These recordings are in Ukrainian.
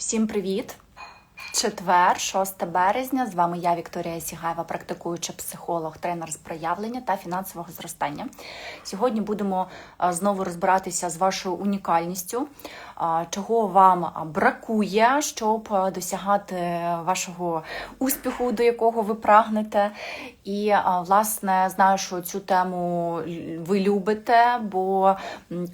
Всім привіт! Четвер, 6 березня. З вами я, Вікторія Сігаєва, практикуюча психолог, тренер з проявлення та фінансового зростання. Сьогодні будемо знову розбиратися з вашою унікальністю, чого вам бракує, щоб досягати вашого успіху, до якого ви прагнете. І, власне, знаю, що цю тему ви любите, бо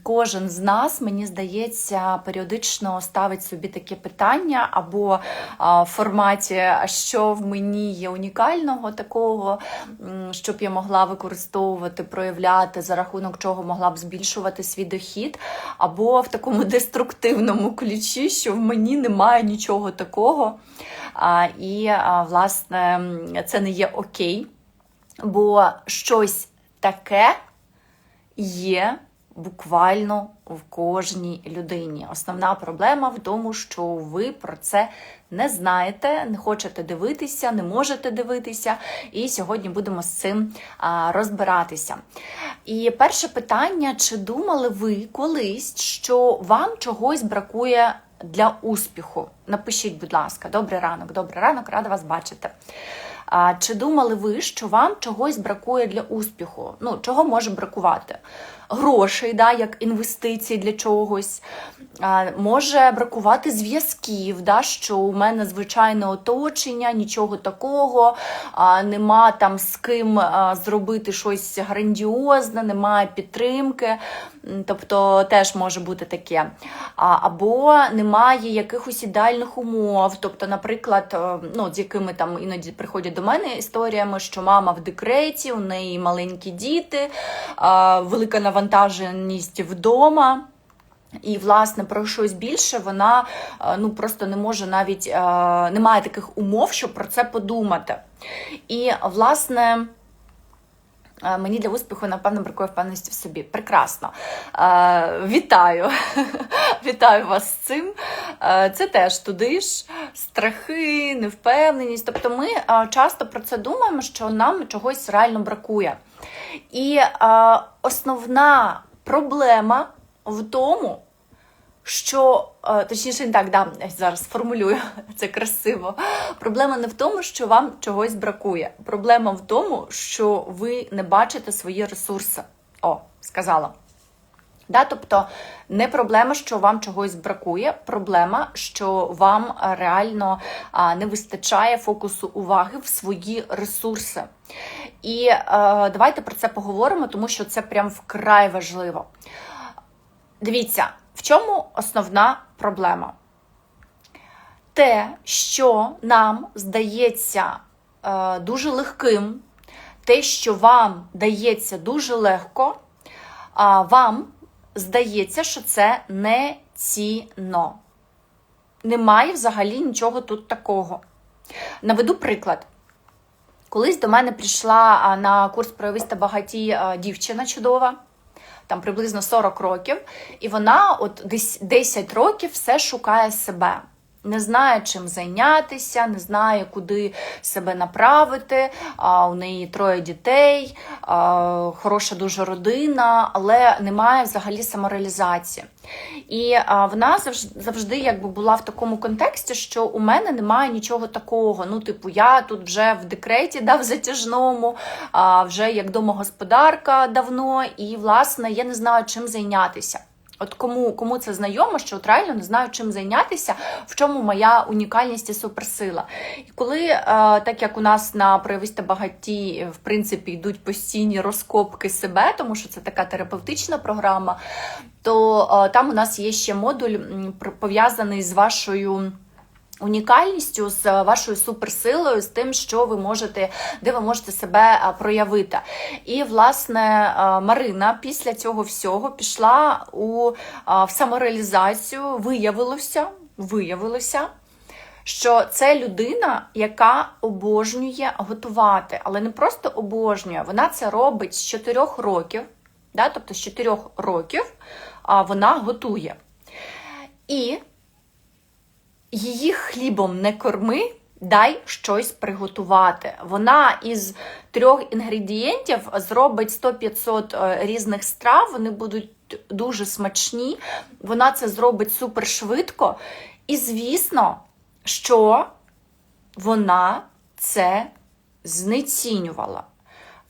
кожен з нас, мені здається, періодично ставить собі таке питання або форматі, а що в мені є унікального такого, щоб я могла використовувати, проявляти, за рахунок чого могла б збільшувати свій дохід, або в такому деструктивному ключі, що в мені немає нічого такого. І, власне, це не є окей, бо щось таке є буквально в кожній людині. Основна проблема в тому, що ви про це не знаєте, не хочете дивитися, не можете дивитися. І сьогодні будемо з цим розбиратися. І перше питання: чи думали ви колись, що вам чогось бракує для успіху? Напишіть, будь ласка, добрий ранок, добрий ранок, рада вас бачити. А, чи думали ви, що вам чогось бракує для успіху? Ну, чого може бракувати? Грошей, да, як інвестиції для чогось. А, може бракувати зв'язків, да, що у мене звичайне оточення, нічого такого, а, нема там з ким а, зробити щось грандіозне, немає підтримки. Тобто теж може бути таке. Або немає якихось ідеальних умов. Тобто, наприклад, е, ну, з якими там іноді приходять до мене історіями, що мама в декреті, у неї маленькі діти, велика навантаженість вдома. І, власне, про щось більше вона е, ну, просто не може навіть е, немає таких умов, щоб про це подумати. І, власне. Мені для успіху, напевно, бракує впевненості в собі. Прекрасно. Вітаю. вітаю вас з цим. Це теж туди ж страхи, невпевненість. Тобто ми часто про це думаємо, що нам чогось реально бракує. І основна проблема в тому, що е, точніше, так, да, зараз сформулюю це красиво. Проблема не в тому, що вам чогось бракує. Проблема в тому, що ви не бачите свої ресурси. О, сказала. Да, тобто не проблема, що вам чогось бракує, проблема, що вам реально не вистачає фокусу уваги в свої ресурси. І е, давайте про це поговоримо, тому що це прям вкрай важливо. Дивіться, в чому основна проблема? Те, що нам здається е, дуже легким, те, що вам дається дуже легко, вам здається, що це не цінно. Немає взагалі нічого тут такого. Наведу приклад. Колись до мене прийшла на курс проявиста багаті дівчина чудова, там приблизно 40 років, і вона от десь 10 років все шукає себе. Не знає, чим зайнятися, не знає, куди себе направити. А, у неї троє дітей, а, хороша дуже родина, але немає взагалі самореалізації. І а, вона завжди, завжди якби була в такому контексті, що у мене немає нічого такого. Ну, типу, я тут вже в декреті да, в затяжному, а, вже як домогосподарка давно, і, власне, я не знаю, чим зайнятися. От кому, кому це знайомо, що от реально не знаю, чим зайнятися, в чому моя унікальність і суперсила. І коли, е, так як у нас на проявисте багаті, в принципі, йдуть постійні розкопки себе, тому що це така терапевтична програма, то е, там у нас є ще модуль пов'язаний з вашою. Унікальністю з вашою суперсилою, з тим, що ви можете, де ви можете себе проявити. І, власне, Марина після цього всього пішла у в самореалізацію. Виявилося, виявилося, що це людина, яка обожнює готувати, але не просто обожнює, вона це робить з 4 років, да, тобто з 4 років вона готує. І її хлібом не корми, дай щось приготувати. Вона із трьох інгредієнтів зробить 100-500 е, різних страв, вони будуть дуже смачні. Вона це зробить супер швидко. І звісно, що вона це знецінювала.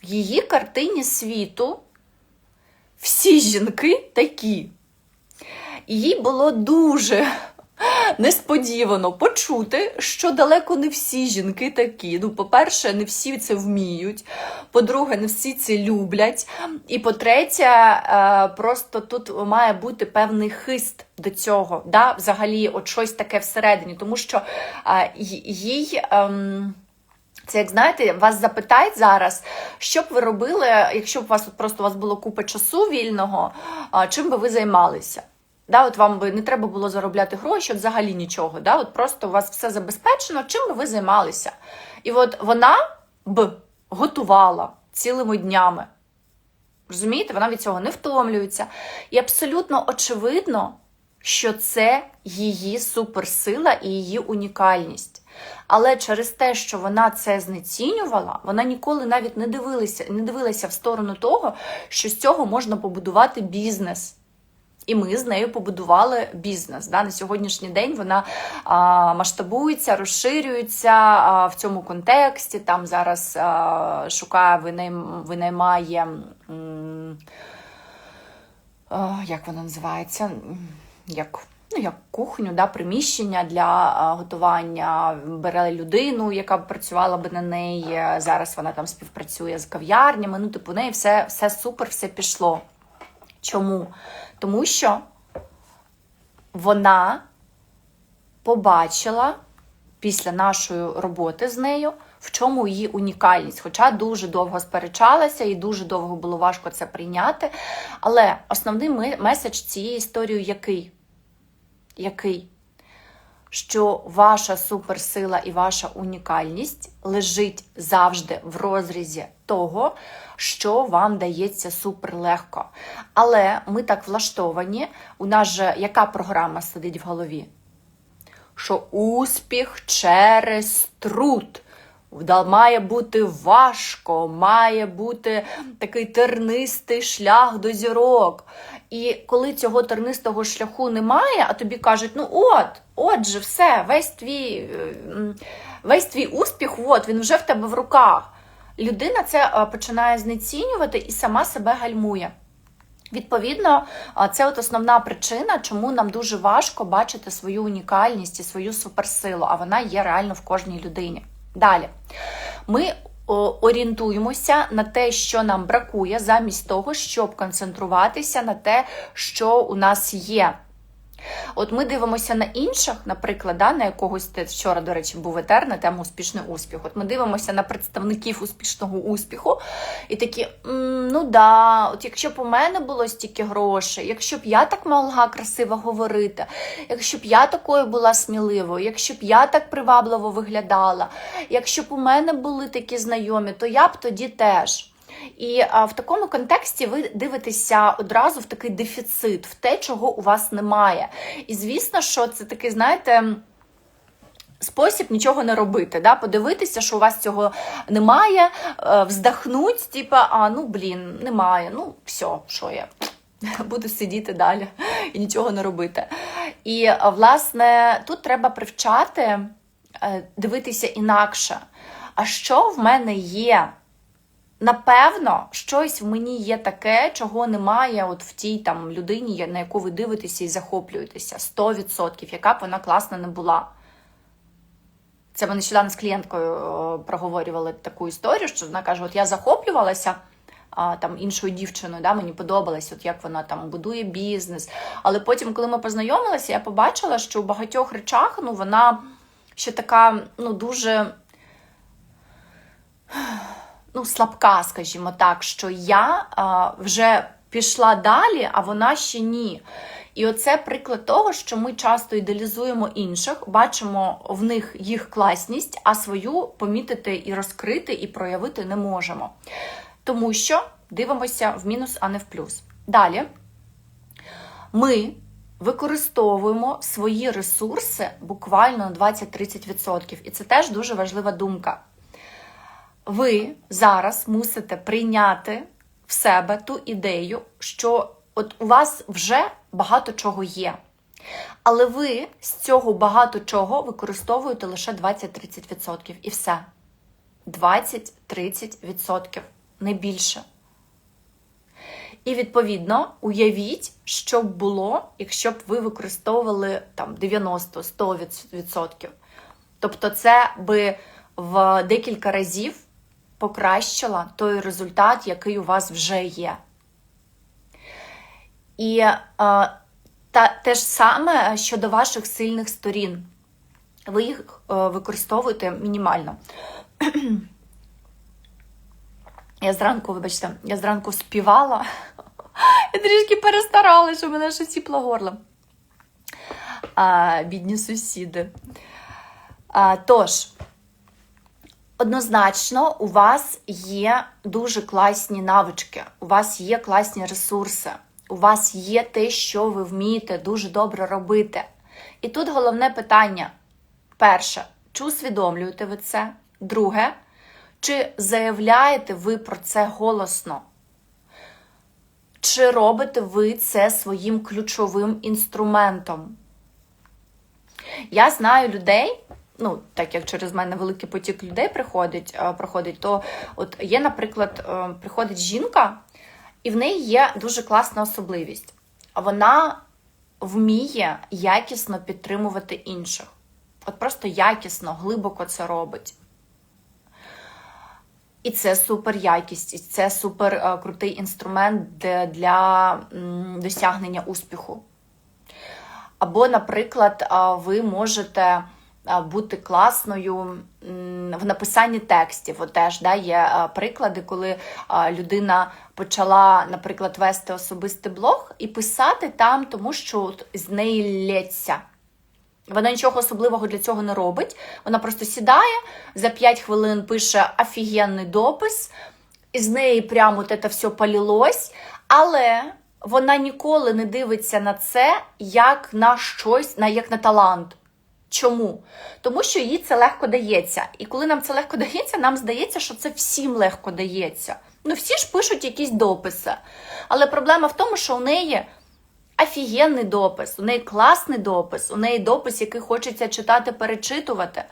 В її картині світу всі жінки такі. Їй було дуже несподівано почути, що далеко не всі жінки такі. Ну, по-перше, не всі це вміють. По-друге, не всі це люблять. І по-третє, е, просто тут має бути певний хист до цього. Да? Взагалі, от щось таке всередині, тому що е, їй. ем, Це як знаєте, вас запитають зараз, що б ви робили, якщо б у вас от просто у вас було купа часу вільного, чим би ви займалися? Да, от вам би не треба було заробляти гроші, от взагалі нічого. Да? От просто у вас все забезпечено, чим би ви займалися? І от вона б готувала цілими днями. Розумієте, вона від цього не втомлюється. І абсолютно очевидно, що це її суперсила і її унікальність. Але через те, що вона це знецінювала, вона ніколи навіть не дивилася, не дивилася в сторону того, що з цього можна побудувати бізнес. І ми з нею побудували бізнес. Да? На сьогоднішній день вона а, масштабується, розширюється а, в цьому контексті. Там зараз а, шукає, винайм, винаймає. М, як вона називається? Як, ну, як кухню, да, приміщення для готування. Бере людину, яка б працювала би на неї. Зараз вона там співпрацює з кав'ярнями. Ну, типу, неї все, все супер, все пішло. Чому? Тому що вона побачила після нашої роботи з нею, в чому її унікальність. Хоча дуже довго сперечалася і дуже довго було важко це прийняти. Але основний меседж цієї історії який? Який? Що ваша суперсила і ваша унікальність лежить завжди в розрізі того, що вам дається суперлегко. Але ми так влаштовані, у нас же яка програма сидить в голові? Що успіх через труд. Має бути важко, має бути такий тернистий шлях до зірок. І коли цього тернистого шляху немає, а тобі кажуть, ну от, отже, все, весь твій, е, весь твій успіх, от, він вже в тебе в руках. Людина це е, починає знецінювати і сама себе гальмує. Відповідно, це от основна причина, чому нам дуже важко бачити свою унікальність і свою суперсилу, а вона є реально в кожній людині. Далі ми орієнтуємося на те, що нам бракує, замість того, щоб концентруватися на те, що у нас є. От ми дивимося на інших, наприклад, да, на якогось вчора, до речі, був етер на тему успішний успіх. От ми дивимося на представників успішного успіху і такі, ну да, от якщо б у мене було стільки грошей, якщо б я так могла красиво говорити, якщо б я такою була сміливою, якщо б я так привабливо виглядала, якщо б у мене були такі знайомі, то я б тоді теж. І в такому контексті ви дивитеся одразу в такий дефіцит, в те, чого у вас немає. І звісно, що це такий, знаєте. Спосіб нічого не робити, да? подивитися, що у вас цього немає, е, вздохнуть, типа, а ну блін, немає, ну все, що я буду сидіти далі і нічого не робити. І власне тут треба привчати, е, дивитися інакше. А що в мене є? Напевно, щось в мені є таке, чого немає от в тій там людині, на яку ви дивитеся і захоплюєтеся. 100%, яка б вона класна не була. Це ми нещодавно з клієнткою проговорювали таку історію, що вона каже: от я захоплювалася а, там іншою дівчиною, да, мені подобалось, от як вона там будує бізнес. Але потім, коли ми познайомилися, я побачила, що у багатьох речах ну, вона ще така ну, дуже ну, слабка, скажімо так, що я а, вже пішла далі, а вона ще ні. І оце приклад того, що ми часто ідеалізуємо інших, бачимо в них їх класність, а свою помітити і розкрити, і проявити не можемо. Тому що дивимося в мінус, а не в плюс. Далі ми використовуємо свої ресурси буквально на 20-30%. І це теж дуже важлива думка. Ви зараз мусите прийняти в себе ту ідею, що от у вас вже багато чого є. Але ви з цього багато чого використовуєте лише 20-30%. І все. 20-30%, не більше. І відповідно уявіть, що б було, якщо б ви використовували там 90-100%. Тобто, це би в декілька разів покращило той результат, який у вас вже є. І е, та, те ж саме щодо ваших сильних сторін. Ви їх е, використовуєте мінімально. Я зранку, вибачте, я зранку співала. Я трішки перестарала, що мене щось сіпло горло. А, Бідні сусіди. А, Тож, однозначно, у вас є дуже класні навички, у вас є класні ресурси, у вас є те, що ви вмієте дуже добре робити. І тут головне питання: перше, чи усвідомлюєте ви це? Друге, чи заявляєте ви про це голосно? Чи робите ви це своїм ключовим інструментом? Я знаю людей, ну, так як через мене великий потік людей приходить, е, проходить, то от є, наприклад, е, приходить жінка, і в неї є дуже класна особливість. Вона вміє якісно підтримувати інших. От просто якісно, глибоко це робить. І це супер якість, і це супер е, крутий інструмент для досягнення успіху. Або, наприклад, ви можете бути класною в написанні текстів. От теж да, є е, приклади, коли е, людина почала, наприклад, вести особистий блог і писати там, тому що з неї лється. Вона нічого особливого для цього не робить. Вона просто сідає, за 5 хвилин пише офігенний допис, і з неї прямо от це все полілось, але вона ніколи не дивиться на це як на щось, як на талант. Чому? Тому що їй це легко дається. І коли нам це легко дається, нам здається, що це всім легко дається. Ну, всі ж пишуть якісь дописи. Але проблема в тому, що у неї офігенний допис, у неї класний допис, у неї допис, який хочеться читати, перечитувати,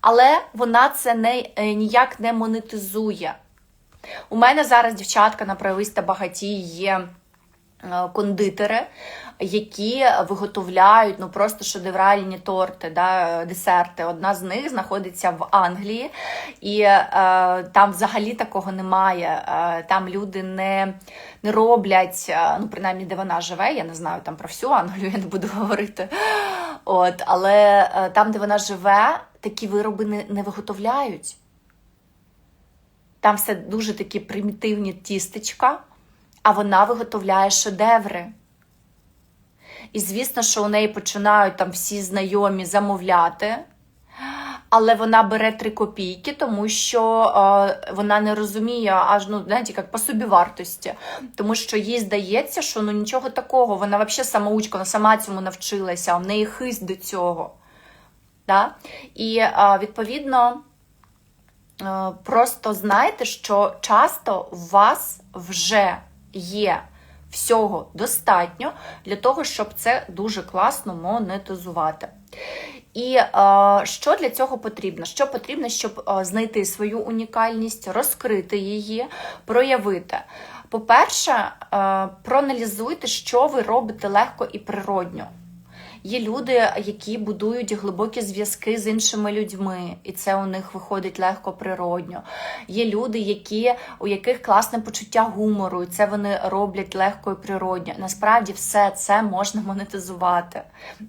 але вона це не, е, ніяк не монетизує. У мене зараз дівчатка на прависта багаті є кондитери, які виготовляють ну просто шедевральні торти, да, десерти. Одна з них знаходиться в Англії, і е, там взагалі такого немає. Е, там люди не не роблять, е, ну принаймні, де вона живе. Я не знаю там про всю Англію, я не буду говорити. От, Але е, там, де вона живе, такі вироби не, не виготовляють. Там все дуже такі примітивні тістечка, а вона виготовляє шедеври. І звісно, що у неї починають там всі знайомі замовляти, але вона бере три копійки, тому що е, вона не розуміє аж ну, знаєте, як по собі вартості. Тому що їй здається, що ну нічого такого, вона взагалі самоучка, вона сама цьому навчилася, в неї хист до цього. Да? І е, відповідно. Просто знайте, що часто у вас вже є всього достатньо для того, щоб це дуже класно монетизувати. І е, що для цього потрібно? Що потрібно, щоб е, знайти свою унікальність, розкрити її, проявити? По-перше, е, проаналізуйте, що ви робите легко і природньо. Є люди, які будують глибокі зв'язки з іншими людьми, і це у них виходить легко природньо. Є люди, які, у яких класне почуття гумору, і це вони роблять легко і природньо. Насправді все це можна монетизувати.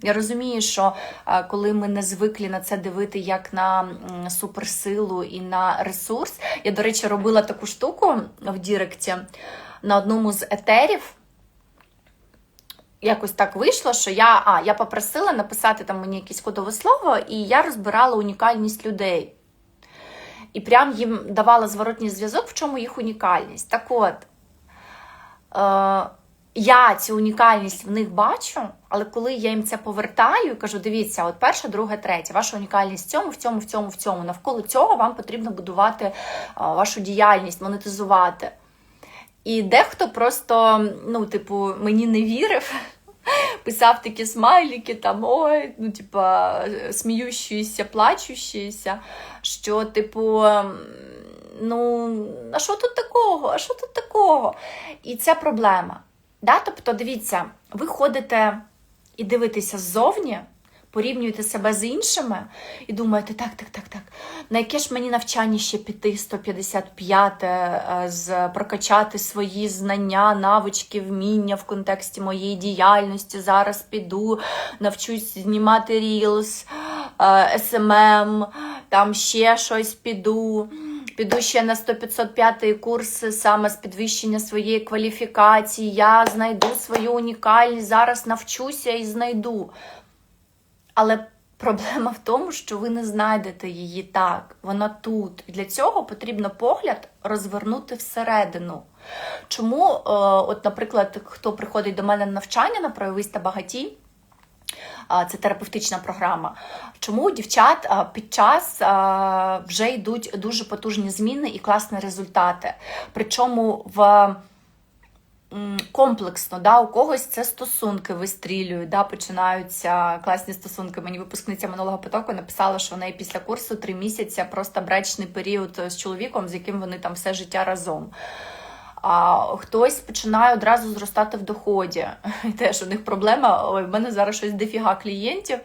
Я розумію, що е, коли ми не звиклі на це дивити як на суперсилу і на ресурс, я, до речі, робила таку штуку в Діректі на одному з етерів якось так вийшло, що я а, я попросила написати там мені якесь кодове слово, і я розбирала унікальність людей. І прям їм давала зворотній зв'язок, в чому їх унікальність. Так от, е, я цю унікальність в них бачу, але коли я їм це повертаю і кажу: дивіться, от перше, друге, третє, ваша унікальність в цьому, в цьому, в цьому, в цьому. Навколо цього вам потрібно будувати е, вашу діяльність, монетизувати. І дехто просто, ну, типу, мені не вірив. Писав такі смайлики, там ой, ну, типа, сміючіся, плачущіся, що, типу, ну, а що тут такого? А що тут такого? І це проблема. Да? Тобто, дивіться, ви ходите і дивитеся ззовні, порівнюєте себе з іншими і думаєте, так, так, так, так. На яке ж мені навчання ще піти 155 е, з прокачати свої знання, навички, вміння в контексті моєї діяльності. Зараз піду, навчусь знімати Reels, е, SMM, там ще щось піду. Піду ще на 100-505 курс саме з підвищення своєї кваліфікації. Я знайду свою унікальність, зараз навчуся і знайду. Але проблема в тому, що ви не знайдете її так. Вона тут. І для цього потрібно погляд розвернути всередину. Чому, е, от, наприклад, хто приходить до мене на навчання на проявись та багатій, це терапевтична програма. Чому дівчат під час вже йдуть дуже потужні зміни і класні результати? Причому в комплексно, да, у когось це стосунки вистрілюють, да, починаються класні стосунки. Мені випускниця минулого потоку написала, що в неї після курсу три місяці просто брачний період з чоловіком, з яким вони там все життя разом. А хтось починає одразу зростати в доході. Теж у них проблема. Ой, в мене зараз щось дофіга клієнтів.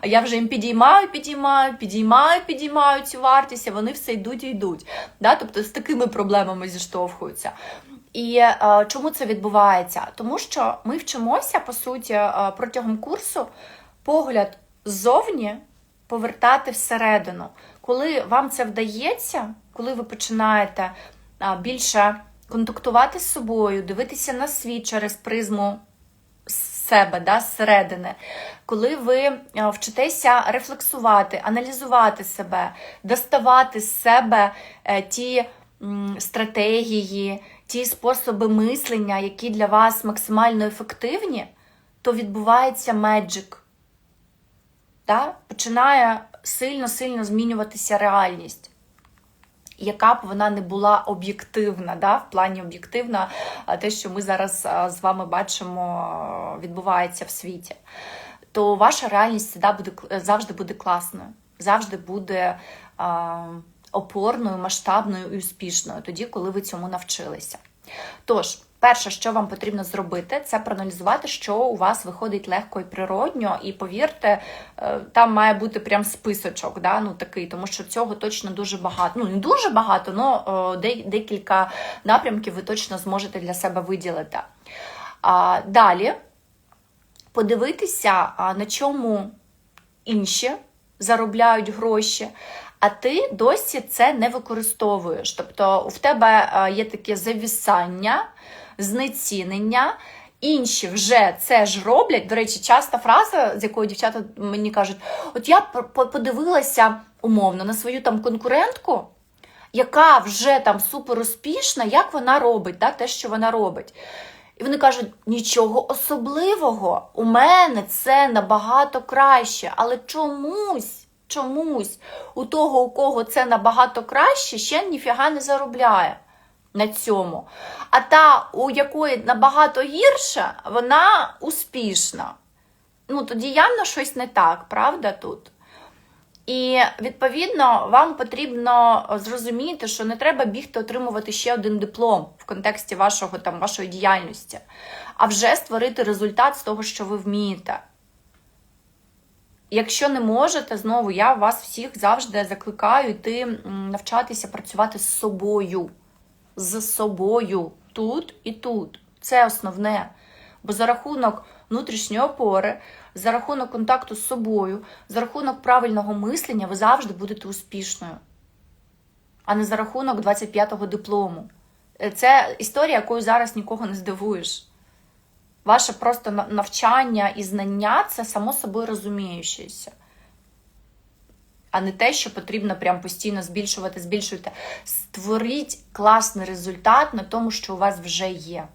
А я вже їм підіймаю, підіймаю, підіймаю, підіймаю цю вартість, а вони все йдуть і йдуть. Да? Тобто з такими проблемами зіштовхуються. І е, чому це відбувається? Тому що ми вчимося, по суті, е, протягом курсу погляд ззовні повертати всередину. Коли вам це вдається, коли ви починаєте більше контактувати з собою, дивитися на світ через призму себе, да, зсередини, коли ви е, вчитеся рефлексувати, аналізувати себе, доставати з себе е, ті стратегії, ті способи мислення, які для вас максимально ефективні, то відбувається меджик. Да? Починає сильно-сильно змінюватися реальність яка б вона не була об'єктивна, да, в плані об'єктивна, те, що ми зараз з вами бачимо, відбувається в світі, то ваша реальність завжди буде, завжди буде класною, завжди буде опорною, масштабною і успішною, тоді, коли ви цьому навчилися. Тож, Перше, що вам потрібно зробити, це проаналізувати, що у вас виходить легко і природньо, і повірте, е, там має бути прям списочок, да, ну такий, тому що цього точно дуже багато. Ну, не дуже багато, але декілька напрямків ви точно зможете для себе виділити. А, Далі подивитися, на чому інші заробляють гроші. А ти досі це не використовуєш. Тобто в тебе е, є таке завісання знецінення. Інші вже це ж роблять. До речі, часта фраза, з якою дівчата мені кажуть: от я подивилася умовно на свою там конкурентку, яка вже там супер успішна, як вона робить, да, те, що вона робить. І вони кажуть, нічого особливого, у мене це набагато краще, але чомусь, чомусь у того, у кого це набагато краще, ще ніфіга не заробляє на цьому. А та, у якої набагато гірша, вона успішна. Ну, тоді явно щось не так, правда тут? І, відповідно, вам потрібно зрозуміти, що не треба бігти отримувати ще один диплом в контексті вашого, там, вашої діяльності, а вже створити результат з того, що ви вмієте. Якщо не можете, знову я вас всіх завжди закликаю йти навчатися працювати з собою з собою тут і тут. Це основне. Бо за рахунок внутрішньої опори, за рахунок контакту з собою, за рахунок правильного мислення ви завжди будете успішною, а не за рахунок 25-го диплому. Е, це історія, якою зараз нікого не здивуєш. Ваше просто навчання і знання це само собою розуміючеся а не те, що потрібно прям постійно збільшувати, збільшуйте. Створіть класний результат на тому, що у вас вже є.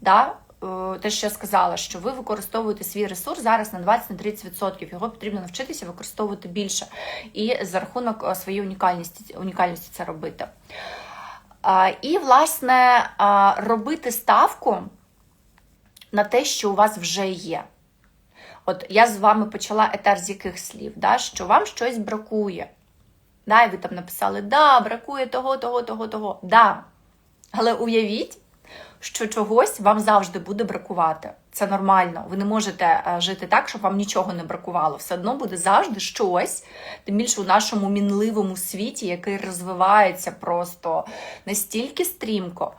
Да? Е, те, що я сказала, що ви використовуєте свій ресурс зараз на 20-30%. Його потрібно навчитися використовувати більше і за рахунок е, своєї унікальності, унікальності це робити. І, власне, робити ставку на те, що у вас вже є. От я з вами почала етер з яких слів, да? що вам щось бракує. Да, і ви там написали, да, бракує того, того, того, того. Да. Але уявіть, що чогось вам завжди буде бракувати. Це нормально. Ви не можете е, жити так, щоб вам нічого не бракувало. Все одно буде завжди щось, тим більше у нашому мінливому світі, який розвивається просто настільки стрімко.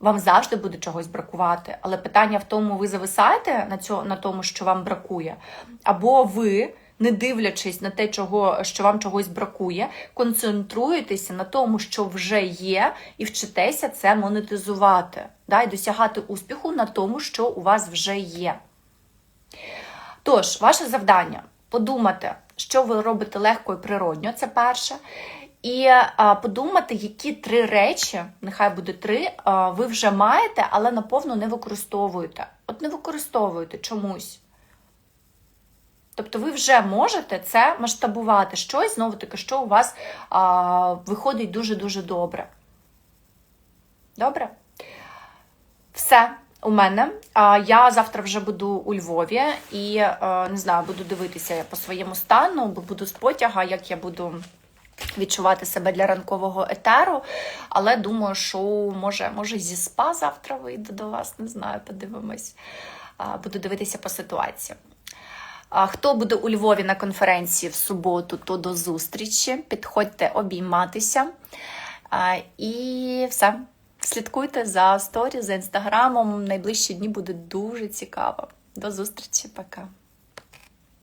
Вам завжди буде чогось бракувати. Але питання в тому, ви зависаєте на цьому, на тому, що вам бракує, або ви, не дивлячись на те, чого, що вам чогось бракує, концентруєтеся на тому, що вже є, і вчитеся це монетизувати, да, і досягати успіху на тому, що у вас вже є. Тож, ваше завдання подумати, що ви робите легко і природньо, це перше. І подумати, які три речі, нехай буде три, ви вже маєте, але наповно не використовуєте. От не використовуєте чомусь. Тобто ви вже можете це масштабувати щось, знову таки, що у вас а, виходить дуже-дуже добре. Добре? Все у мене. Я завтра вже буду у Львові і не знаю, буду дивитися по своєму стану, бо буду з потяга, як я буду відчувати себе для ранкового етеру. Але думаю, що може, може зі спа завтра вийду до вас, не знаю, подивимось. Буду дивитися по ситуації. Хто буде у Львові на конференції в суботу, то до зустрічі. Підходьте обійматися. І все. Слідкуйте за сторі, за інстаграмом. Найближчі дні буде дуже цікаво. До зустрічі, пока.